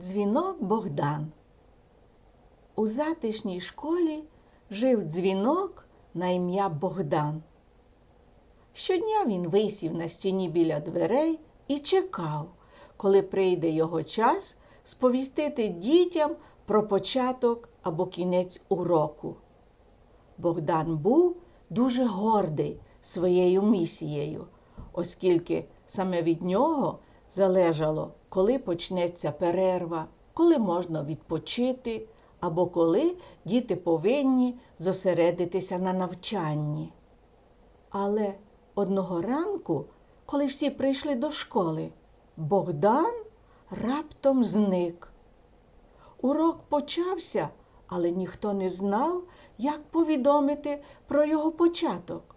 Дзвінок Богдан. У затишній школі жив дзвінок на ім'я Богдан. Щодня він висів на стіні біля дверей і чекав, коли прийде його час сповістити дітям про початок або кінець уроку. Богдан був дуже гордий своєю місією, оскільки саме від нього залежало, коли почнеться перерва, коли можна відпочити, або коли діти повинні зосередитися на навчанні. Але одного ранку, коли всі прийшли до школи, Богдан раптом зник. Урок почався, але ніхто не знав, як повідомити про його початок.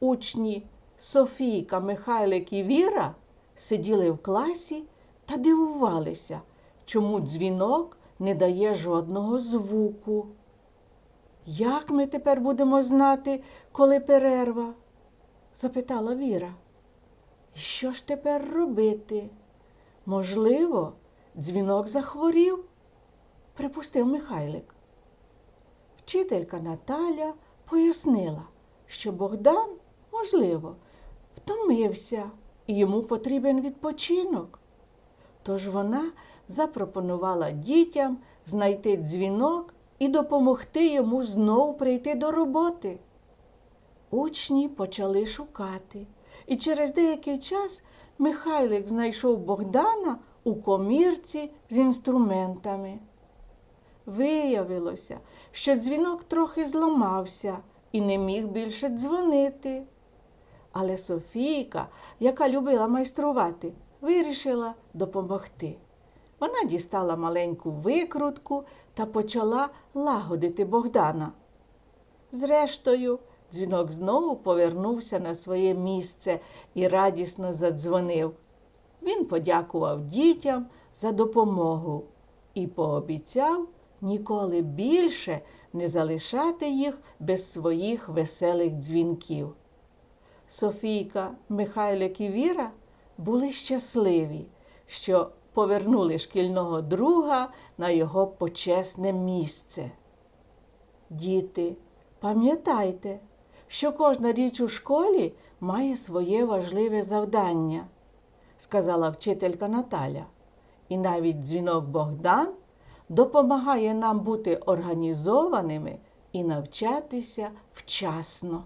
Учні Софійка, Михайлик і Віра сиділи в класі та дивувалися, чому дзвінок не дає жодного звуку. Як ми тепер будемо знати, коли перерва? запитала Віра. Що ж тепер робити? Можливо, дзвінок захворів, припустив Михайлик. Вчителька Наталя пояснила, що Богдан, можливо, втомився і йому потрібен відпочинок. Тож вона запропонувала дітям знайти дзвінок і допомогти йому знов прийти до роботи. Учні почали шукати, і через деякий час Михайлик знайшов Богдана у комірці з інструментами. Виявилося, що дзвінок трохи зламався і не міг більше дзвонити. Але Софійка, яка любила майструвати, вирішила допомогти. Вона дістала маленьку викрутку та почала лагодити Богдана. Зрештою, дзвінок знову повернувся на своє місце і радісно задзвонив. Він подякував дітям за допомогу і пообіцяв ніколи більше не залишати їх без своїх веселих дзвінків. Софійка, Михайлик і Віра були щасливі, що повернули шкільного друга на його почесне місце. Діти, пам'ятайте, що кожна річ у школі має своє важливе завдання, сказала вчителька Наталя. І навіть дзвінок Богдан допомагає нам бути організованими і навчатися вчасно.